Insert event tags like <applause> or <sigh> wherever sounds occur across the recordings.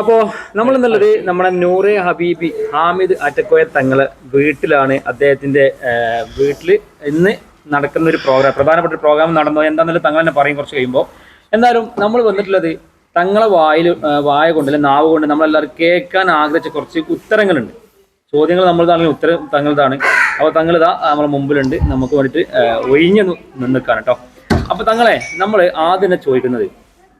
അപ്പോ നമ്മൾ എന്നുള്ളത് നമ്മുടെ നൂറെ ഹബീബി ഹാമിദ് അറ്റക്കോയ തങ്ങൾ വീട്ടിലാണ് അദ്ദേഹത്തിന്റെ വീട്ടിൽ ഇന്ന് നടക്കുന്ന ഒരു പ്രോഗ്രാം പ്രധാനപ്പെട്ട ഒരു പ്രോഗ്രാം നടന്നു. എന്താണെന്നുള്ളത് തങ്ങൾ തന്നെ പറയും കുറച്ച് കഴിയുമ്പോൾ എന്നാലും നമ്മൾ വന്നിട്ടുള്ളത് തങ്ങളെ വായിൽ വായ കൊണ്ട് അല്ലെങ്കിൽ നാവ് കൊണ്ട് നമ്മളെല്ലാവരും കേൾക്കാൻ ആഗ്രഹിച്ച കുറച്ച് ഉത്തരങ്ങളുണ്ട്. ചോദ്യങ്ങൾ നമ്മളതാണെങ്കിൽ ഉത്തരം തങ്ങളതാണ്. അപ്പോൾ തങ്ങളിതാ നമ്മുടെ മുമ്പിലുണ്ട്. നമുക്ക് വേണ്ടിയിട്ട് ഒഴിഞ്ഞു നിന്നിക്കാണ് കേട്ടോ അപ്പോൾ തങ്ങളെ നമ്മൾ ആദ്യം തന്നെ ചോദിക്കുന്നത്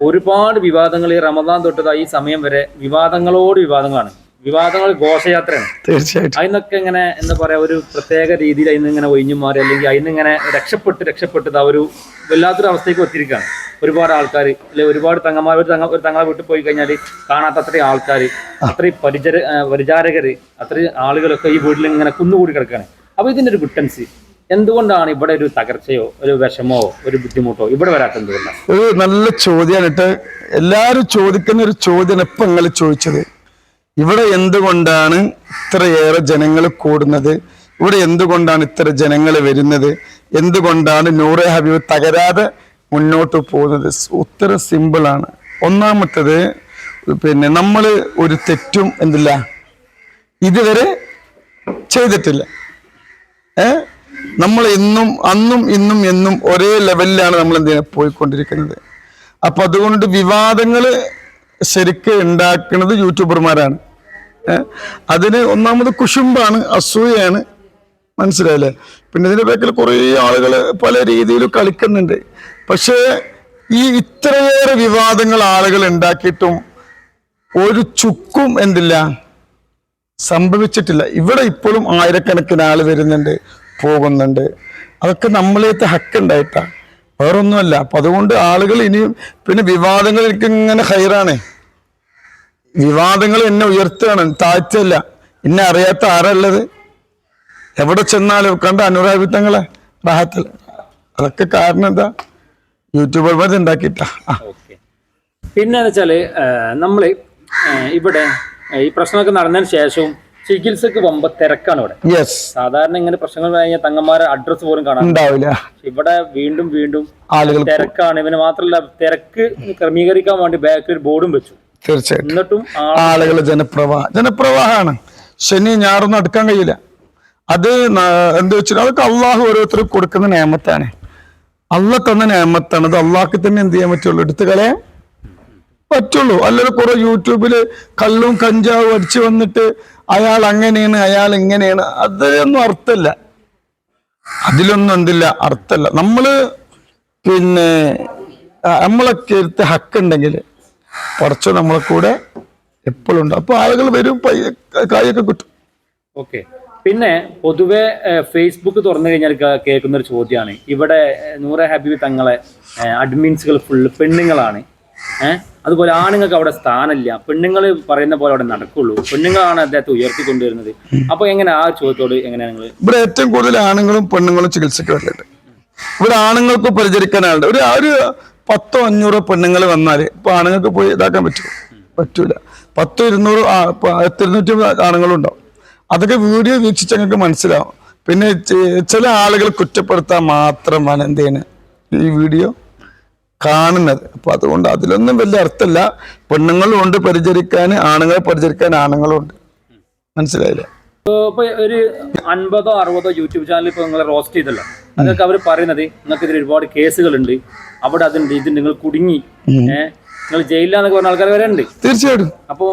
ഒരുപാട് വിവാദങ്ങൾ ഈ റമദാൻ തൊട്ടതായി ഈ സമയം വരെ വിവാദങ്ങളോട് വിവാദങ്ങളാണ്. വിവാദങ്ങൾ ഘോഷയാത്രയാണ്. തീർച്ചയായിട്ടും. അതിനൊക്കെ ഇങ്ങനെ എന്താ പറയാ ഒരു പ്രത്യേക രീതിയിൽ അതിന് ഇങ്ങനെ ഒഴിഞ്ഞു മാറി അല്ലെങ്കിൽ അതിന് ഇങ്ങനെ രക്ഷപ്പെട്ട് രക്ഷപ്പെട്ടത് ആ ഒരു വല്ലാത്തൊരു അവസ്ഥയ്ക്ക് ഒത്തിരിക്കുകയാണ്. ഒരുപാട് ആൾക്കാർ അല്ലെ ഒരുപാട് തങ്ങമാർ ഒരു തങ്ങ ഒരു തങ്ങളെ വീട്ടിൽ പോയി കഴിഞ്ഞാൽ കാണാത്ത അത്രയും ആൾക്കാർ അത്രയും പരിചര പരിചാരകർ പരിചാരകര് അത്രയും ആളുകളൊക്കെ ഈ വീട്ടിൽ ഇങ്ങനെ കുന്നുകൂടി കിടക്കുകയാണ്. അപ്പൊ ഇതിന്റെ ഒരു ഗുട്ടൻസ് എന്തുകൊണ്ടാണ് ഇവിടെ ഒരു തകർച്ചയോ ഒരു വിഷമോ ഒരു ബുദ്ധിമുട്ടോ ഇവിടെ വരാത്ത എന്തുകൊണ്ടാണ് ഒരു നല്ല ചോദ്യമാണ് കേട്ടോ. എല്ലാരും ചോദിക്കുന്ന ഒരു ചോദ്യം ഇപ്പൊ നിങ്ങൾ ചോദിച്ചത്. ഇവിടെ എന്തുകൊണ്ടാണ് ഇത്രയേറെ ജനങ്ങൾ കൂടുന്നത്? ഇവിടെ എന്തുകൊണ്ടാണ് ഇത്ര ജനങ്ങൾ വരുന്നത്? എന്തുകൊണ്ടാണ് നൂറെ ഹബീബ് തകരാതെ മുന്നോട്ട് പോകുന്നത്? ഉത്തര സിമ്പിളാണ് ഒന്നാമത്തത് പിന്നെ നമ്മൾ ഒരു തെറ്റും എന്തില്ല ഇതുവരെ ചെയ്തിട്ടില്ല. ഏ? നമ്മൾ ഇന്നും അന്നും ഇന്നും എന്നും ഒരേ ലെവലിലാണ് നമ്മൾ എന്ത് ചെയ്യുന്നത്? പോയിക്കൊണ്ടിരിക്കുന്നത്. അപ്പൊ അതുകൊണ്ട് വിവാദങ്ങൾ ശരിക്ക് ഉണ്ടാക്കുന്നത് യൂട്യൂബർമാരാണ്. അതിന് ഒന്നാമത് കുശുമ്പാണ് അസൂയാണ് മനസ്സിലായില്ലേ? പിന്നെ ഇതിന്റെ ബാക്കിൽ കുറേ ആളുകൾ പല രീതിയിൽ കളിക്കുന്നുണ്ട്. പക്ഷേ ഈ ഇത്രയേറെ വിവാദങ്ങൾ ആളുകൾ ഉണ്ടാക്കിയിട്ടും ഒരു ചുക്കും എന്തില്ല സംഭവിച്ചിട്ടില്ല. ഇവിടെ ഇപ്പോഴും ആയിരക്കണക്കിന് ആൾ വരുന്നുണ്ട്. പോകുന്നുണ്ട്. അതൊക്കെ നമ്മളേത്ത് ഹക്ക് ഉണ്ടായിട്ടാ വേറൊന്നുമല്ല. അപ്പൊ അതുകൊണ്ട് ആളുകൾ ഇനിയും പിന്നെ വിവാദങ്ങൾ എനിക്ക് ഇങ്ങനെ ഹൈറാണ്. വിവാദങ്ങൾ എന്നെ ഉയർത്തുകയാണ്. താഴ്ചയല്ല എന്നെ അറിയാത്ത ആരല്ലത്? എവിടെ ചെന്നാലും കണ്ട അനുരാഗിത്തങ്ങളെ റാഹത്തിൽ അതൊക്കെ കാരണം എന്താ? യൂട്യൂബർമാർ ഉണ്ടാക്കിയിട്ട പിന്നെ വെച്ചാൽ നമ്മൾ ഇവിടെ ഈ പ്രശ്നമൊക്കെ നടന്നതിന് ശേഷവും ചികിത്സക്ക് പോകുമ്പോ തിരക്കാണ് ഇവിടെ. യെസ് സാധാരണ ഇങ്ങനെ പ്രശ്നങ്ങൾ കഴിഞ്ഞാൽ തങ്ങന്മാരെ അഡ്രസ് പോലും കാണാൻ ഉണ്ടാവില്ല. ഇവിടെ വീണ്ടും വീണ്ടും ആളുകൾ തിരക്കാണ്. ഇവന് മാത്രമല്ല തിരക്ക് ക്രമീകരിക്കാൻ വേണ്ടി ബാക്കിൽ ബോർഡും വെച്ചു. തീർച്ചയായിട്ടും. എന്നിട്ടും ആളുകൾ ജനപ്രവാഹം ജനപ്രവാഹമാണ്. ശനി ഞാറൊന്നും അടുക്കാൻ കഴിയില്ല. അത് എന്താ വെച്ചാൽ അതൊക്കെ അള്ളാഹു ഓരോരുത്തർക്ക് കൊടുക്കുന്ന നിയമത്താണ് അള്ള തന്ന നിയമത്താണ് അത് അള്ളാഹ്ക്ക് തന്നെ എന്ത് ചെയ്യാൻ പറ്റുള്ളൂ? എടുത്തു കളയാൻ പറ്റുള്ളൂ. അല്ലാതെ കുറെ യൂട്യൂബിൽ കള്ളും കഞ്ചാവും അടിച്ചു വന്നിട്ട് അയാൾ അങ്ങനെയാണ് അയാൾ ഇങ്ങനെയാണ്. അതിലൊന്നും അർത്ഥമില്ല. അതിലൊന്നും എന്തില്ല അർത്ഥമല്ല. നമ്മൾ പിന്നെ നമ്മളൊക്കെ എടുത്ത് ഹക്കുണ്ടെങ്കിൽ കുറച്ച് നമ്മളെ കൂടെ എപ്പോഴും ഉണ്ട്. അപ്പൊ ആളുകൾ വരും കായൊക്കെ കിട്ടും. ഓക്കെ. പിന്നെ പൊതുവെ ഫേസ്ബുക്ക് തുറന്നു കഴിഞ്ഞാൽ കേൾക്കുന്ന ഒരു ചോദ്യമാണ്. ഇവിടെ നൂറെ ഹബീബ് തങ്ങളെ അഡ്മിൻസുകൾ ഫുള്ള് പെണ്ണുങ്ങളാണ്. ഏഹ് അതുപോലെ ആണുങ്ങൾക്ക് അവിടെ സ്ഥാനമില്ല. പെണ്ണുങ്ങൾ പറയുന്ന പോലെ അവിടെ നടക്കുള്ളൂ. പെണ്ണുങ്ങളാണ് അദ്ദേഹത്തെ ഉയർത്തിക്കൊണ്ടുവരുന്നത്. അപ്പൊ എങ്ങനെ ആ ചോദ്യത്തോട് എങ്ങനെയാണ് നിങ്ങൾ ഇവിടെ ഏറ്റവും കൂടുതൽ ആണുങ്ങളും പെണ്ണുങ്ങളും ചികിത്സയ്ക്ക് വരുന്നുണ്ട് ഇവിടെ ആണുങ്ങൾക്ക് പരിചരിക്കാനാളുണ്ട് ഒരു ഒരു പത്തോ അഞ്ഞൂറോ പെണ്ണുങ്ങൾ വന്നാൽ ഇപ്പൊ ആണുങ്ങൾക്ക് പോയി ഇതാക്കാൻ പറ്റുമോ? പറ്റൂല. പത്തോ ഇരുന്നൂറ് ഇരുന്നൂറ്റി ആണുങ്ങളും ഉണ്ടാവും അതൊക്കെ വീഡിയോ വീക്ഷിച്ച് ഞങ്ങൾക്ക് മനസ്സിലാവും. പിന്നെ ചില ആളുകൾ കുറ്റപ്പെടുത്താൻ മാത്രം എന്ത് ഈ വീഡിയോ? കാണുന്നത്. അപ്പൊ അതുകൊണ്ട് അതിലൊന്നും വലിയ അർത്ഥമില്ല പെണ്ണുങ്ങളും ഉണ്ട് പരിചരിക്കാൻ ആണുങ്ങളെ പരിചരിക്കാൻ ആണുങ്ങളും ഉണ്ട്. മനസ്സിലായില്ലേ? ഒരു അൻപതോ അറുപതോ യൂട്യൂബ് ചാനൽ ഇപ്പൊ നിങ്ങളെ റോസ്റ്റ് ചെയ്തല്ലോ. അതൊക്കെ അവർ പറയുന്നത് നിങ്ങൾക്ക് ഇതിൽ ഒരുപാട് കേസുകളുണ്ട്. അവിടെ അതുണ്ട് ഇത് നിങ്ങൾ കുടുങ്ങി. നിങ്ങൾ ജയിലിലാന്നൊക്കെ പറഞ്ഞ ആൾക്കാർ വരെ ഉണ്ട്. തീർച്ചയായിട്ടും. അപ്പോ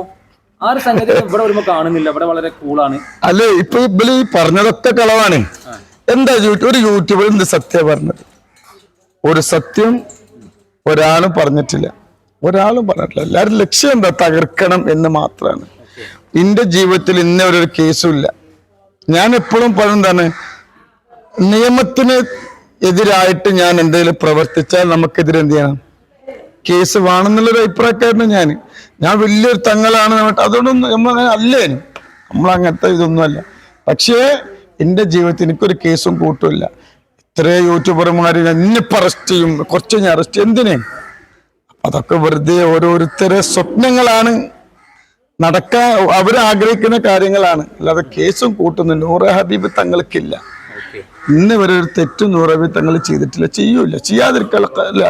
ആ ഒരു സംഗതി ഇവിടെ വരുമ്പോ കാണുന്നില്ല. ഇവിടെ വളരെ കൂളാണ്. അല്ലെ ഇപ്പൊ ഇവർ ഈ പറഞ്ഞതൊക്കെ കളവാണ്. എന്താ ഒരു യൂട്യൂബിൽ എന്ത് സത്യം പറഞ്ഞത്? ഒരു സത്യം ഒരാളും പറഞ്ഞിട്ടില്ല. ഒരാളും പറഞ്ഞിട്ടില്ല. എല്ലാവരും ലക്ഷ്യം എന്താ? തകർക്കണം എന്ന് മാത്രമാണ് എന്റെ ജീവിതത്തിൽ ഇന്ന ഒരു കേസും ഇല്ല. ഞാൻ എപ്പോഴും പറയുന്നതാണ് നിയമത്തിന് എതിരായിട്ട് ഞാൻ എന്തെങ്കിലും പ്രവർത്തിച്ചാൽ നമുക്കെതിരെ എന്ത് ചെയ്യണം? കേസ് വേണമെന്നുള്ളൊരു അഭിപ്രായക്കാരനാണ് ഞാൻ. ഞാൻ വലിയൊരു തങ്ങളാണ് അതുകൊണ്ടൊന്നും നമ്മൾ അല്ലേ നമ്മൾ അങ്ങനത്തെ ഇതൊന്നുമല്ല. പക്ഷേ എന്റെ ജീവിതത്തിൽ എനിക്കൊരു കേസും കൂട്ടുമില്ല ഇത്രേ യൂട്യൂബർമാർ ഇന്നിപ്പോൾ അറസ്റ്റ് ചെയ്യും. കുറച്ച് ഞാൻ അറസ്റ്റ് എന്തിനെ? അതൊക്കെ വെറുതെ ഓരോരുത്തരെ സ്വപ്നങ്ങളാണ്. നടക്കാൻ അവർ ആഗ്രഹിക്കുന്ന കാര്യങ്ങളാണ്. അല്ലാതെ കേസും കൂട്ടുന്നു. നൂറ ഹബീബ് തങ്ങൾക്കില്ല. ഇന്ന് വരെ ഒരു തെറ്റും നൂറ ഹബീബ് തങ്ങൾ ചെയ്തിട്ടില്ല. ചെയ്യൂല ചെയ്യാതിരിക്കാൻ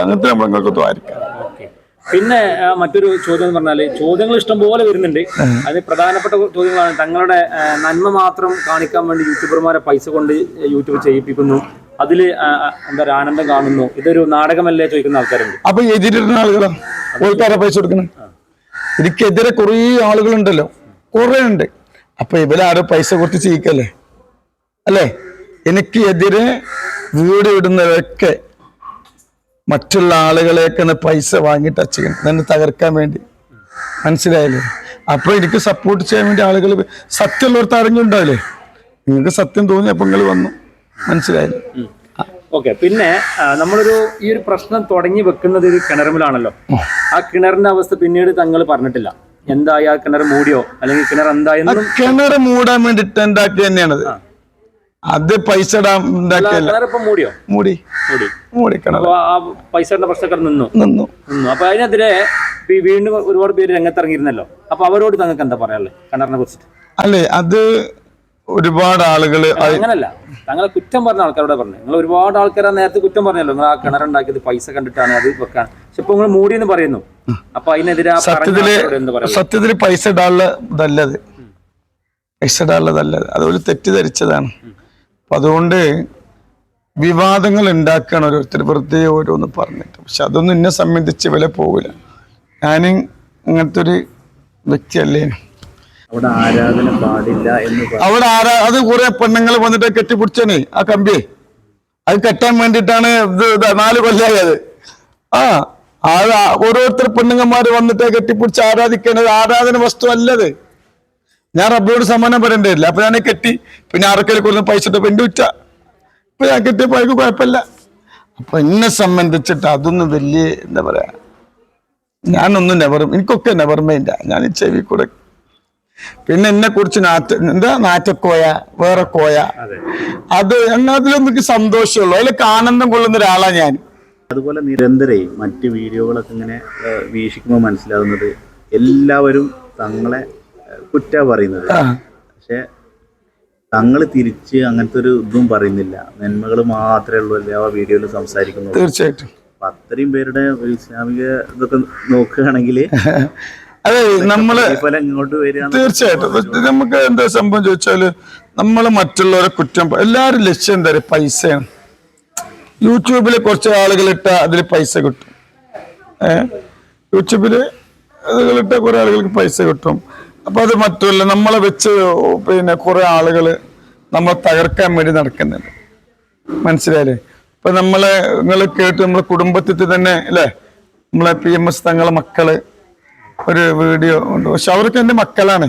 അങ്ങനത്തെ നമ്മളങ്ങൾക്ക് ദ്വാരിക്കാം. ഓക്കെ പിന്നെ മറ്റൊരു ചോദ്യം എന്ന് പറഞ്ഞാൽ ചോദ്യങ്ങൾ ഇഷ്ടം പോലെ വരുന്നുണ്ട്. അത് പ്രധാനപ്പെട്ട ചോദ്യങ്ങളാണ്. തങ്ങളുടെ നന്മ മാത്രം കാണിക്കാൻ വേണ്ടി യൂട്യൂബർമാരെ പൈസ കൊണ്ട് യൂട്യൂബ് ചെയ്യിപ്പിക്കുന്നു. ആ, എന്താ പറയുക ആനന്ദം കാണുന്നു. ഇതൊരു നാടകമല്ലേ ചോദിക്കുന്ന ആൾക്കാരുണ്ട്. അപ്പൊ എതിരിടുന്ന ആളുകളോ? ഓൾക്കാരാ പൈസ കൊടുക്കണം? എനിക്കെതിരെ കുറേ ആളുകളുണ്ടല്ലോ. കുറേ ഉണ്ട്. അപ്പൊ ഇവരാരോ പൈസ കൊടുത്ത് ചെയ്യിക്കല്ലേ അല്ലേ? എനിക്ക് എതിരെ വീട് ഇടുന്നവരൊക്കെ മറ്റുള്ള ആളുകളെയൊക്കെ പൈസ വാങ്ങിയിട്ട് ചെയ്യണം. എന്നെ തകർക്കാൻ വേണ്ടി. മനസ്സിലായില്ലേ? അപ്പൊ എനിക്ക് സപ്പോർട്ട് ചെയ്യാൻ വേണ്ടി ആളുകൾ സത്യമുള്ളവർ തരഞ്ഞുണ്ടാവില്ലേ നിങ്ങൾക്ക് സത്യം തോന്നി അപ്പൊ നിങ്ങൾ വന്നു. മനസ്സിലായില്ലേ ഓക്കെ പിന്നെ നമ്മളൊരു ഈ ഒരു പ്രശ്നം തുടങ്ങി വെക്കുന്നത് ഒരു കിണറുമിലാണല്ലോ. ആ കിണറിന്റെ അവസ്ഥ പിന്നീട് തങ്ങൾ പറഞ്ഞിട്ടില്ല. എന്തായി ആ കിണർ മൂടിയോ? അല്ലെങ്കിൽ കിണർ എന്തായി കിണർ മൂടാൻ വേണ്ടി ഉണ്ടാക്കി തന്നെയാണ് അത്. പൈസ മൂടിയോ? മൂടി. മൂടി. മൂടി പൈസയുടെ പ്രശ്നക്കാർ നിന്നു? നിന്നു. നിന്നു. അപ്പൊ അതിനെതിരെ വീണ്ടും ഒരുപാട് പേര് രംഗത്തിറങ്ങിയിരുന്നല്ലോ. അപ്പൊ അവരോട് തങ്ങൾക്ക് എന്താ പറയാനുള്ളത് കിണറിനെ കുറിച്ചിട്ട്? അല്ലേ അത് ഒരുപാട് ആളുകൾ അങ്ങനല്ല. തങ്ങളെ കുറ്റം പറഞ്ഞ ആൾക്കാരോട് പറഞ്ഞു. നിങ്ങൾ ഒരുപാട് ആൾക്കാരെ നേരത്തെ കുറ്റം പറഞ്ഞല്ലോ. നിങ്ങൾ ആ കിണറുണ്ടാക്കിയത് പൈസ കണ്ടിട്ടാണ് അത് വെക്കാൻ. പക്ഷെ ഇപ്പൊ നിങ്ങൾ മൂടി എന്ന് പറയുന്നു അപ്പൊ അതിനെതിരെ സത്യത്തിൽ സത്യത്തിൽ പൈസ ഇടാനുള്ള ഇതല്ലത്. പൈസ ഇടാനുള്ളതല്ലത് അതൊരു തെറ്റിദ്ധരിച്ചതാണ്. അപ്പൊ അതുകൊണ്ട് വിവാദങ്ങൾ ഉണ്ടാക്കുകയാണ് ഓരോരുത്തർ വെറുതെ ഓരോന്ന് പറഞ്ഞിട്ട്. പക്ഷെ അതൊന്നും എന്നെ സംബന്ധിച്ച് വില പോകില്ല ഞാൻ അങ്ങനത്തെ ഒരു വ്യക്തിയല്ലേ. അവിടെ ആരാധന പാടില്ല എന്ന് ആരാ അത് കുറെ പെണ്ണുങ്ങൾ വന്നിട്ട് കെട്ടിപ്പിടിച്ചനെ ആ കമ്പി അത് കെട്ടാൻ വേണ്ടിട്ടാണ് ഇത് നാല് കൊല്ലായി അത് ആ അത് ഓരോരുത്തർ പെണ്ണുങ്ങന്മാര് വന്നിട്ട് കെട്ടിപ്പിടിച്ച് ആരാധിക്കേണ്ടത് ആരാധന വസ്തു അല്ലത്. ഞാൻ റബ്ബിയോട് സമ്മാനം പറയണ്ടില്ല അപ്പൊ ഞാൻ കെട്ടി പിന്നെ ആർക്കെങ്കിലും കൊല്ലം പൈസ ഇട്ടപ്പോ എന്റെ ഉച്ച ഇപ്പൊ ഞാൻ കെട്ടിയപ്പോ അതിന് കുഴപ്പമില്ല. അപ്പൊ എന്നെ സംബന്ധിച്ചിട്ട് അതൊന്നും വലിയ എന്താ പറയാ ഞാനൊന്നും നെവർ എനിക്കൊക്കെ നെവർമൈൻഡാ ഞാൻ ചെവി കൂടെ പിന്നെ എന്നെ കുറിച്ച് നാറ്റ എന്താ നാറ്റക്കോയ വേറെ കോയ. അത്. അതിലൊന്നും എനിക്ക് സന്തോഷമുള്ളൂ. അതിലൊക്കെ ആനന്ദം കൊള്ളുന്ന ഒരാളാ ഞാൻ. അതുപോലെ നിരന്തരേ മറ്റ് വീഡിയോകളൊക്കെ ഇങ്ങനെ വീക്ഷിക്കുമ്പോൾ മനസ്സിലാവുന്നത് എല്ലാവരും തങ്ങളെ കുറ്റ പറയുന്നത്. പക്ഷെ തങ്ങൾ തിരിച്ച് അങ്ങനത്തെ ഒരു ഇതും പറയുന്നില്ല. നന്മകൾ മാത്രമേ ഉള്ളൂ എല്ലാ വീഡിയോയിൽ സംസാരിക്കുന്നത്. തീർച്ചയായിട്ടും. അത്രയും പേരുടെ ഒരു ഇസ്ലാമിക ഇതൊക്കെ നോക്കുകയാണെങ്കിൽ <laughs> അതെ നമ്മൾ തീർച്ചയായിട്ടും. നമുക്ക് എന്താ സംഭവം ചോദിച്ചാൽ നമ്മൾ മറ്റുള്ളവരെ കുറ്റം എല്ലാരും എല്ലാവരും ലക്ഷ്യം എന്താ പറയുക പൈസയാണ്. യൂട്യൂബിൽ കുറച്ച് ആളുകൾ ഇട്ട അതിൽ പൈസ കിട്ടും. ഏഹ് യൂട്യൂബിൽ അതുകളിട്ട കുറെ ആളുകൾക്ക് പൈസ കിട്ടും. അപ്പൊ അത് മറ്റുമല്ല നമ്മളെ വെച്ച് പിന്നെ കുറെ ആളുകൾ നമ്മളെ തകർക്കാൻ വേണ്ടി നടക്കുന്നുണ്ട്. മനസ്സിലായില്ലേ? ഇപ്പൊ നമ്മളെ നിങ്ങൾ കേട്ട് നമ്മളെ കുടുംബത്തിൽ തന്നെ അല്ലേ? നമ്മളെ പി എം എസ് തങ്ങളെ മക്കൾ ഒരു വീഡിയോ ഉണ്ട്. എന്റെ മക്കളാണ്.